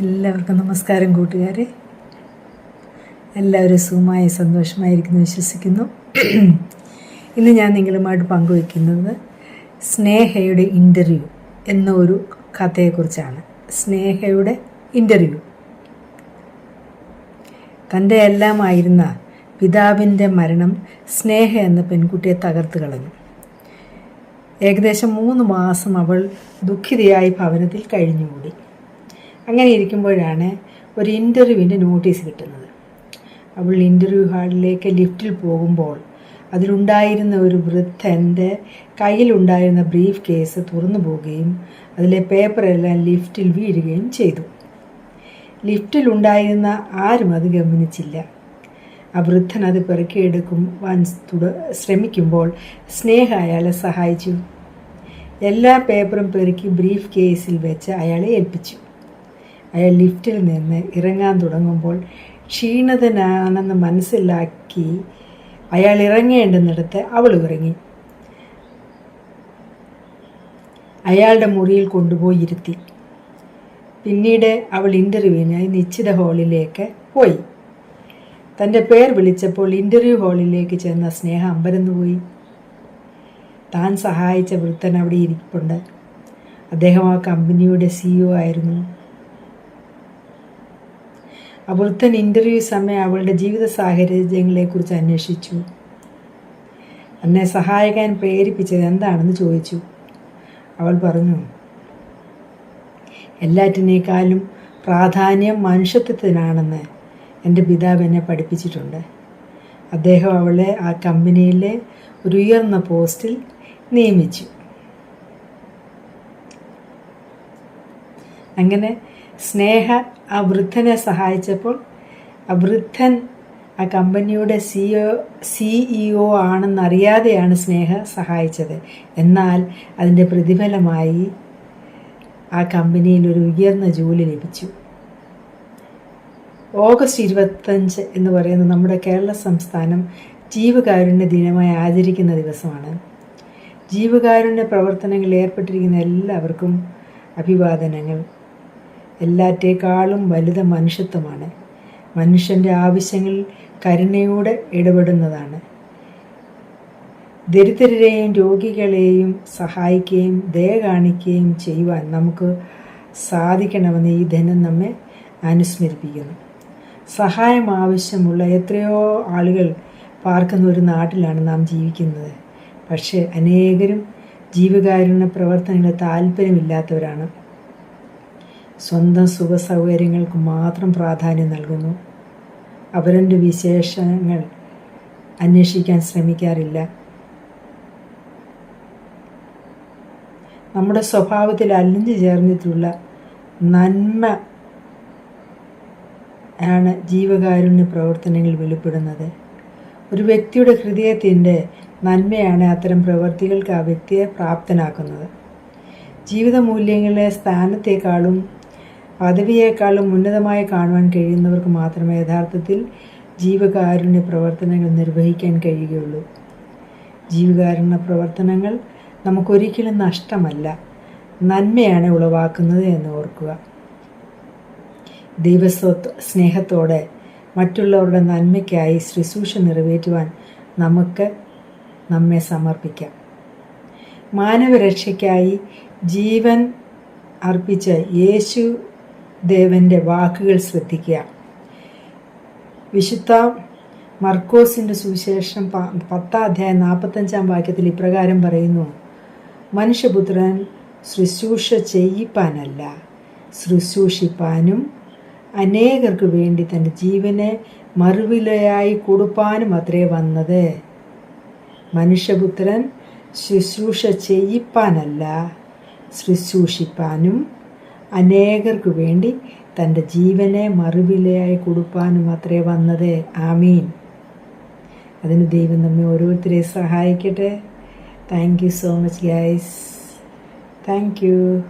എല്ലാവർക്കും നമസ്കാരം കൂട്ടുകാരെ. എല്ലാവരും സുഖമായി സന്തോഷമായിരിക്കുന്നു വിശ്വസിക്കുന്നു. ഇന്ന് ഞാൻ നിങ്ങളുമായിട്ട് പങ്കുവയ്ക്കുന്നത് സ്നേഹയുടെ ഇന്റർവ്യൂ എന്ന ഒരു കഥയെക്കുറിച്ചാണ്. സ്നേഹയുടെ ഇന്റർവ്യൂ തന്റെ എല്ലാമായിരുന്ന പിതാവിന്റെ മരണം സ്നേഹ എന്ന പെൺകുട്ടിയെ തകർത്ത് കളഞ്ഞു. ഏകദേശം മൂന്ന് മാസം അവൾ ദുഃഖിതയായി ഭവനത്തിൽ കഴിഞ്ഞുകൂടി. അങ്ങനെ ഇരിക്കുമ്പോഴാണ് ഒരു ഇന്റർവ്യൂവിന്റെ നോട്ടീസ് കിട്ടുന്നത്. അവൾ ഇന്റർവ്യൂ ഹാളിലേക്ക് ലിഫ്റ്റിൽ പോകുമ്പോൾ അതിലുണ്ടായിരുന്ന ഒരു വൃദ്ധന്റെ കയ്യിലുണ്ടായിരുന്ന ബ്രീഫ് കേസ് തുറന്നു പോവുകയും അതിലെ പേപ്പറെല്ലാം ലിഫ്റ്റിൽ വീഴുകയും ചെയ്തു. ലിഫ്റ്റിലുണ്ടായിരുന്ന ആരും അത് ഗമനിച്ചില്ല. ആ വൃദ്ധൻ അത് പെറുക്കിയെടുക്കുവാൻ തുട ശ്രമിക്കുമ്പോൾ സ്നേഹ അയാളെ സഹായിച്ചു. എല്ലാ പേപ്പറും പെറുക്കി ബ്രീഫ് കേസിൽ വെച്ച് അയാളെ ഏൽപ്പിച്ചു. അയാൾ ലിഫ്റ്റിൽ നിന്ന് ഇറങ്ങാൻ തുടങ്ങുമ്പോൾ ക്ഷീണിതനാണെന്ന് മനസ്സിലാക്കി അയാൾ ഇറങ്ങേണ്ടെന്നിടത്ത് അവൾ ഇറങ്ങി അയാളുടെ മുറിയിൽ കൊണ്ടുപോയി ഇരുത്തി. പിന്നീട് അവൾ ഇന്റർവ്യൂവിനായി നിശ്ചിത ഹാളിലേക്ക് പോയി. തന്റെ പേർ വിളിച്ചപ്പോൾ ഇന്റർവ്യൂ ഹാളിലേക്ക് ചെന്ന സ്നേഹ അമ്പരന്നുപോയി താൻ സഹായിച്ച വൃത്തൻ അവിടെ ഇരിപ്പുണ്ട്. അദ്ദേഹം ആ കമ്പനിയുടെ സിഇഒ ആയിരുന്നു. ആ വൃത്തൻ ഇന്റർവ്യൂ സമയം അവളുടെ ജീവിത സാഹചര്യങ്ങളെക്കുറിച്ച് അന്വേഷിച്ചു. എന്നെ സഹായിക്കാൻ പ്രേരിപ്പിച്ചത് എന്താണെന്ന് ചോദിച്ചു. അവൾ പറഞ്ഞു എല്ലാറ്റിനേക്കാളും പ്രാധാന്യം മനുഷ്യത്വത്തിനാണെന്ന് എന്റെ പിതാവ് എന്നെ പഠിപ്പിച്ചിട്ടുണ്ട്. അദ്ദേഹം അവളെ ആ കമ്പനിയിലെ ഒരു ഉയർന്ന പോസ്റ്റിൽ നിയമിച്ചു. അങ്ങനെ സ്നേഹ ആ വൃദ്ധനെ സഹായിച്ചപ്പോൾ ആ വൃദ്ധൻ ആ കമ്പനിയുടെ സിഇഒ സിഇഒ ആണെന്നറിയാതെയാണ് സ്നേഹ സഹായിച്ചത്. എന്നാൽ അതിന്റെ പ്രതിഫലമായി ആ കമ്പനിയിൽ ഒരു ഉയർന്ന ജോലി ലഭിച്ചു. ഓഗസ്റ്റ് ഇരുപത്തഞ്ച് എന്ന് പറയുന്ന നമ്മുടെ കേരള സംസ്ഥാനം ജീവകാരുണ്യ ദിനമായി ആചരിക്കുന്ന ദിവസമാണ്. ജീവകാരുണ്യ പ്രവർത്തനങ്ങളിൽ ഏർപ്പെട്ടിരിക്കുന്ന എല്ലാവർക്കും അഭിവാദനങ്ങൾ. എല്ലാറ്റേക്കാളും വലുത് മനുഷ്യത്വമാണ്. മനുഷ്യന്റെ ആവശ്യങ്ങളിൽ കരുണയോടെ ഇടപെടുന്നതാണ്. ദരിദ്രരെയും രോഗികളെയും സഹായിക്കുകയും ദയ കാണിക്കുകയും ചെയ്യുവാൻ നമുക്ക് സാധിക്കണമെന്ന് ഈ ധനം നമ്മെ അനുസ്മരിപ്പിക്കുന്നു. സഹായം ആവശ്യമുള്ള എത്രയോ ആളുകൾ പാർക്കുന്ന ഒരു നാട്ടിലാണ് നാം ജീവിക്കുന്നത്. പക്ഷേ അനേകരും ജീവകാരുണ്യ പ്രവർത്തനങ്ങളിൽ താല്പര്യമില്ലാത്തവരാണ്. സ്വന്തം സുഖ സൗകര്യങ്ങൾക്ക് മാത്രം പ്രാധാന്യം നൽകുന്നു. അവരന്റെ വിശേഷങ്ങൾ അന്വേഷിക്കാൻ ശ്രമിക്കാറില്ല. നമ്മുടെ സ്വഭാവത്തിൽ അലിഞ്ഞു ചേർന്നിട്ടുള്ള നന്മ ആണ് ജീവകാരുണ്യ പ്രവർത്തനങ്ങൾ വെളിപ്പെടുന്നത്. ഒരു വ്യക്തിയുടെ ഹൃദയത്തിന്റെ നന്മയാണ് അത്തരം പ്രവൃത്തികൾക്ക് ആ വ്യക്തിയെ പ്രാപ്തനാക്കുന്നത്. ജീവിത മൂല്യങ്ങളെ സ്ഥാനത്തേക്കാളും പദവിയേക്കാളും ഉന്നതമായി കാണുവാൻ കഴിയുന്നവർക്ക് മാത്രമേ യഥാർത്ഥത്തിൽ ജീവകാരുണ്യ പ്രവർത്തനങ്ങൾ നിർവഹിക്കാൻ കഴിയുകയുള്ളൂ. ജീവകാരുണ്യ പ്രവർത്തനങ്ങൾ നമുക്കൊരിക്കലും നഷ്ടമല്ല. നന്മയാണ് ഉളവാക്കുന്നത് എന്ന് ഓർക്കുക. ദൈവസ്വ സ്നേഹത്തോടെ മറ്റുള്ളവരുടെ നന്മയ്ക്കായി ശുശ്രൂഷ നിറവേറ്റുവാൻ നമുക്ക് നമ്മെ സമർപ്പിക്കാം. മാനവരക്ഷയ്ക്കായി ജീവൻ അർപ്പിച്ച യേശു ദേവന്റെ വാക്കുകൾ ശ്രദ്ധിക്കുക. വിശുദ്ധ മർക്കോസിന്റെ സുവിശേഷം പത്താം അധ്യായം നാൽപ്പത്തഞ്ചാം വാക്യത്തിൽ ഇപ്രകാരം പറയുന്നു. മനുഷ്യപുത്രൻ ശുശ്രൂഷ ചെയ്യിപ്പാനല്ല ശുശ്രൂഷിപ്പാനും അനേകർക്ക് വേണ്ടി തന്റെ ജീവനെ മറുവിലയായി കൊടുപ്പാനും അത്രേ വന്നത്. മനുഷ്യപുത്രൻ ശുശ്രൂഷ ചെയ്യിപ്പാനല്ല ശുശ്രൂഷിപ്പാനും അനേകർക്ക് വേണ്ടി തന്റെ ജീവനെ മറുവിലയായി കൊടുപ്പാനും അത്രേ വന്നത്. ആമീൻ. അതിന് ദൈവം നമ്മെ ഓരോരുത്തരെ സഹായിക്കട്ടെ. Thank you so much guys thank you